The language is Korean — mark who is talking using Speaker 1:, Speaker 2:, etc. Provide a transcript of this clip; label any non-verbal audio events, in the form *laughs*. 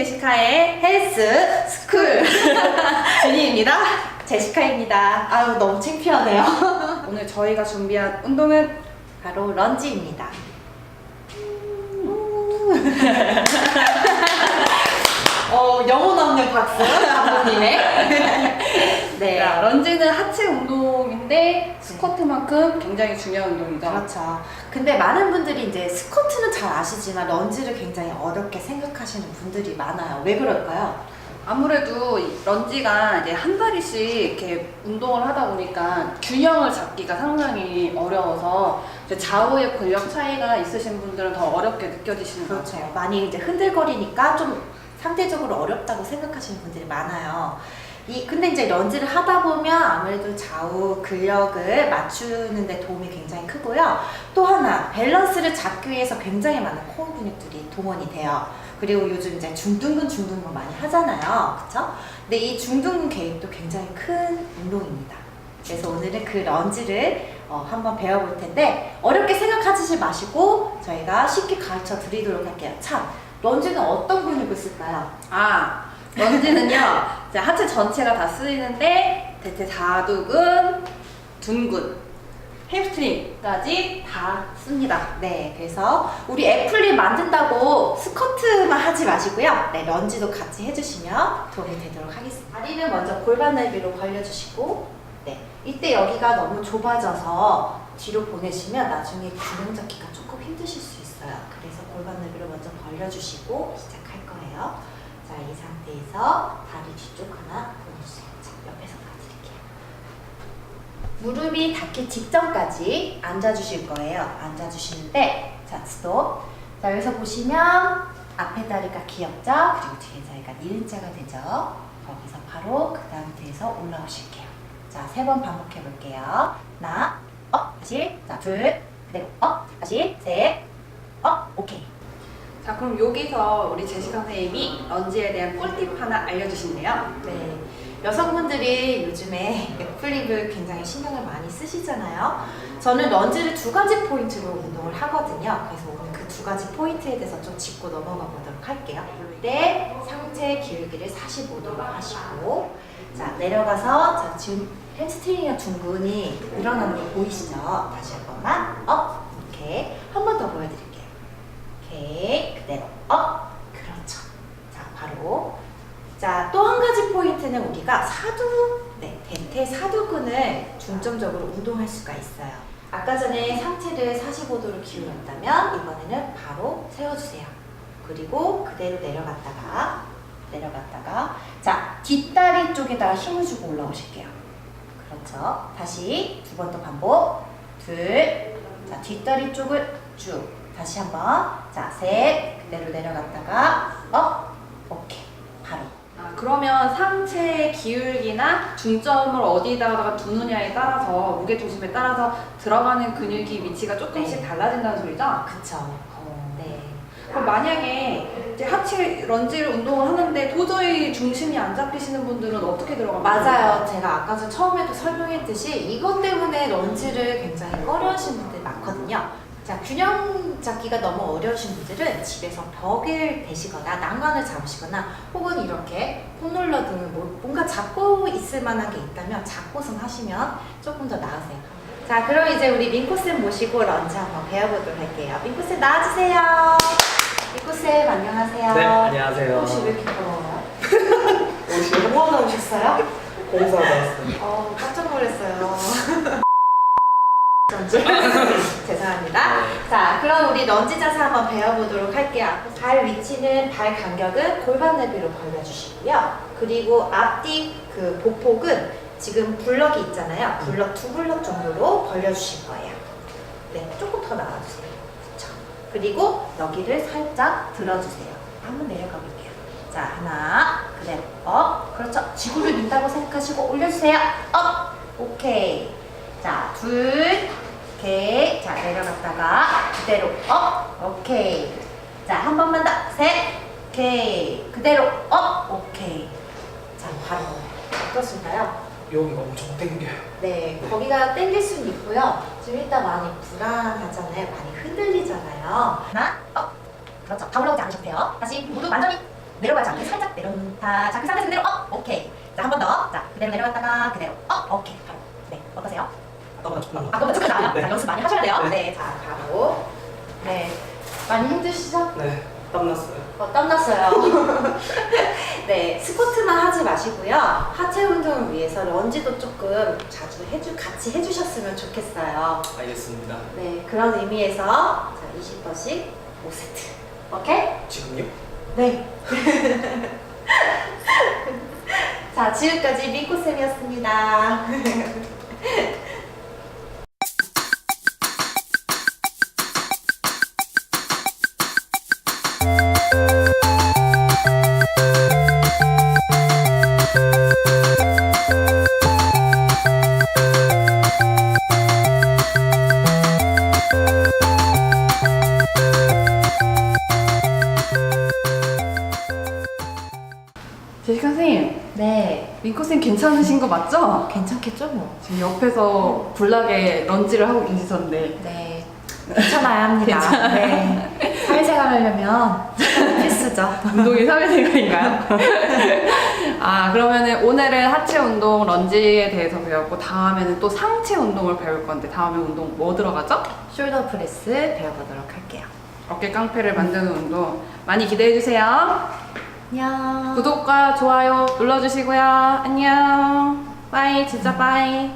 Speaker 1: 제시카의 헬스 스쿨 *laughs* 준이입니다.
Speaker 2: 제시카입니다. 아유 너무 창피하네요. *laughs*
Speaker 1: 오늘 저희가 준비한 운동은
Speaker 2: 바로 런지입니다. 어 영혼 없는 박수 감독님의. *laughs* 네.
Speaker 1: 자, 런지는 하체 운동인데 스쿼트만큼 굉장히 중요한 운동이죠.
Speaker 2: 그렇죠. 근데 많은 분들이 이제 스쿼트는 잘 아시지만 런지를 굉장히 어렵게 생각하시는 분들이 많아요. 왜 그럴까요?
Speaker 1: 아무래도 이 런지가 이제 한 다리씩 이렇게 운동을 하다 보니까 균형을 잡기가 상당히 어려워서 이제 좌우의 근력 차이가 있으신 분들은 더 어렵게 느껴지시는 것 같아요.
Speaker 2: 그렇죠. 많이 이제 흔들거리니까 좀 상대적으로 어렵다고 생각하시는 분들이 많아요. 이 근데 이제 런지를 하다 보면 아무래도 좌우 근력을 맞추는 데 도움이 굉장히 크고요. 또 하나 밸런스를 잡기 위해서 굉장히 많은 코어 근육들이 동원이 돼요. 그리고 요즘 이제 중둔근 중둔근 많이 하잖아요. 그렇죠? 근데 이 중둔근 개입도 굉장히 큰 운동입니다. 그래서 오늘은 그 런지를 어, 한번 배워볼 텐데 어렵게 생각하지 마시고 저희가 쉽게 가르쳐 드리도록 할게요. 참 런지는 어떤 근육을 쓸까요?
Speaker 1: 아, 런지는요, 이제 하체 전체가 다 쓰이는데, 대퇴 사두근, 둔근, 햄스트링까지 다 씁니다.
Speaker 2: 네, 그래서 우리 애플리 만든다고 스쿼트만 하지 마시고요. 네, 런지도 같이 해주시면 도움이 되도록 하겠습니다. 다리는 먼저 골반 넓이로 벌려주시고, 네, 이때 여기가 너무 좁아져서 뒤로 보내시면 나중에 균형 잡기가 조금 힘드실 수 있어요. 그래서 골반 넓이로 먼저 벌려주시고. 자, 이 상태에서 다리 뒤쪽 하나 보내주세요. 자, 옆에서 봐드릴게요. 무릎이 닿기 직전까지 앉아주실 거예요. 앉아주시는데, 자, 스톱. 자, 여기서 보시면 앞에 다리가 귀엽죠? 그리고 뒤에 다리가 니은자가 되죠? 거기서 바로 그 상태에서 올라오실게요. 자, 세 번 반복해 볼게요. 하나, 업, 다시, 자, 둘, 그대로, 업, 다시, 셋.
Speaker 1: 자, 그럼 여기서 우리 제시카 선생님이 런지에 대한 꿀팁 하나 알려주신대요.
Speaker 2: 네. 여성분들이 요즘에 플립을 굉장히 신경을 많이 쓰시잖아요. 저는 런지를 두 가지 포인트로 운동을 하거든요. 그래서 오늘 그 두 가지 포인트에 대해서 좀 짚고 넘어가 보도록 할게요. 이때 상체 기울기를 45도로 하시고, 자, 내려가서, 자, 지금 햄스트링이나 둥근이 늘어나는 거 보이시죠? 다시 한 번만, 업, 이렇게. 한 번 더 보여드릴게요. 오케이. 그대로, 업. 그렇죠. 자, 바로. 자, 또 한 포인트는 우리가 사두, 네, 대퇴 사두근을 중점적으로 운동할 수가 있어요. 아까 전에 상체를 45도로 기울였다면 이번에는 바로 세워주세요. 그리고 그대로 내려갔다가 내려갔다가 자 뒷다리 쪽에다가 힘을 주고 올라오실게요. 그렇죠. 다시 두 번 더 반복. 둘. 자 뒷다리 쪽을 쭉. 다시 한번. 자 셋. 그대로 내려갔다가 업.
Speaker 1: 그러면 상체 기울기나 중점을 어디다가 두느냐에 따라서 무게 중심에 따라서 들어가는 근육이 위치가 조금씩
Speaker 2: 네.
Speaker 1: 달라진다는 소리죠?
Speaker 2: 그쵸.
Speaker 1: 어.
Speaker 2: 네.
Speaker 1: 그럼 만약에 이제 하체 런지를 운동을 하는데 도저히 중심이 안 잡히시는 분들은 어떻게 들어가면
Speaker 2: 맞아요. 제가 아까 전 처음에도 설명했듯이 이것 때문에 런지를 굉장히 꺼려하시는 분들이 많거든요. 자, 균형 잡기가 너무 어려우신 분들은 집에서 벽을 대시거나 난간을 잡으시거나 혹은 이렇게 홈롤러 등을 뭐- 뭔가 잡고 있을 만한 게 있다면 잡고선 하시면 조금 더 나으세요. 자, 그럼 이제 우리 민코쌤 모시고 런지 한번 배워보도록 할게요. 민코쌤 나와주세요. 민코쌤 안녕하세요.
Speaker 3: 네, 안녕하세요.
Speaker 2: 혹시 왜 이렇게 부러워요? 옷이 뭐 나오셨어요?
Speaker 3: 공사 받았습니다.
Speaker 2: 어, 깜짝 놀랐어요. *laughs* *laughs* 죄송합니다. 자, 그럼 우리 런지 자세 한번 배워보도록 할게요. 발 위치는 발 간격은 골반 넓이로 벌려주시고요. 그리고 앞뒤 그 보폭은 지금 블럭이 있잖아요. 블럭 두 블럭 정도로 벌려주실 거예요. 네, 조금 더 나와주세요. 그렇죠. 그리고 여기를 살짝 들어주세요. 한번 내려가 볼게요. 자, 하나, 그대로 업. 그렇죠. 지구를 민다고 생각하시고 올려주세요. 업. 오케이. 자, 둘, 오케이. 자, 내려갔다가 그대로 업. 오케이. 자, 한 번만 더. 셋. 오케이. 그대로 업. 오케이. 자, 바로 어떻습니까요?
Speaker 3: 여기가 엄청 땡겨요.
Speaker 2: 네, 거기가 땡길 수는 있고요. 지금 일단 많이 불안하잖아요. 많이 흔들리잖아요. 하나, 업. 그렇죠. 다 올라오지 않으셔도 돼요. 다시 무릎 완전히 내려가지 않게 살짝 내려놓다. 자, 그 상태에서 그대로 업. 오케이. 자, 한 번 더. 자, 그대로 내려갔다가 그대로 업. 오케이. 바로. 네. 어떠세요? 아, 그럼 조금 나아요.
Speaker 3: 네.
Speaker 2: 자, 연습 많이 하셔야 돼요.
Speaker 3: 네.
Speaker 2: 네. 자, 바로. 네. 많이 힘드시죠?
Speaker 3: 네, 땀났어요.
Speaker 2: 어, 땀났어요. *laughs* 네, 스쿼트만 하지 마시고요. 하체 운동을 위해서 런지도 조금 자주 해주, 같이 해주셨으면 좋겠어요.
Speaker 3: 알겠습니다.
Speaker 2: 네, 그런 의미에서 자, 20번씩 5세트. 오케이?
Speaker 3: 지금요?
Speaker 2: 네. *laughs* 자, 지금까지 미코쌤이었습니다. *laughs*
Speaker 1: 제시카 선생님,
Speaker 2: 네,
Speaker 1: 민코 쌤 괜찮으신 거 맞죠?
Speaker 2: 괜찮겠죠, 뭐.
Speaker 1: 지금 옆에서 불나게 런지를 하고 계시던데
Speaker 2: 네, 괜찮아야 합니다. 네. 사회생활 하려면 필수죠. *laughs*
Speaker 1: 운동이 사회생활인가요? *laughs* 아 그러면은 오늘은 하체 운동 런지에 대해서 배웠고 다음에는 또 상체 운동을 배울 건데 다음에 운동 뭐 들어가죠?
Speaker 2: 숄더 프레스 배워보도록 할게요.
Speaker 1: 어깨 깡패를 만드는 운동 많이 기대해 주세요.
Speaker 2: 안녕.
Speaker 1: 구독과 좋아요 눌러주시고요. 안녕. 빠이 진짜 빠이.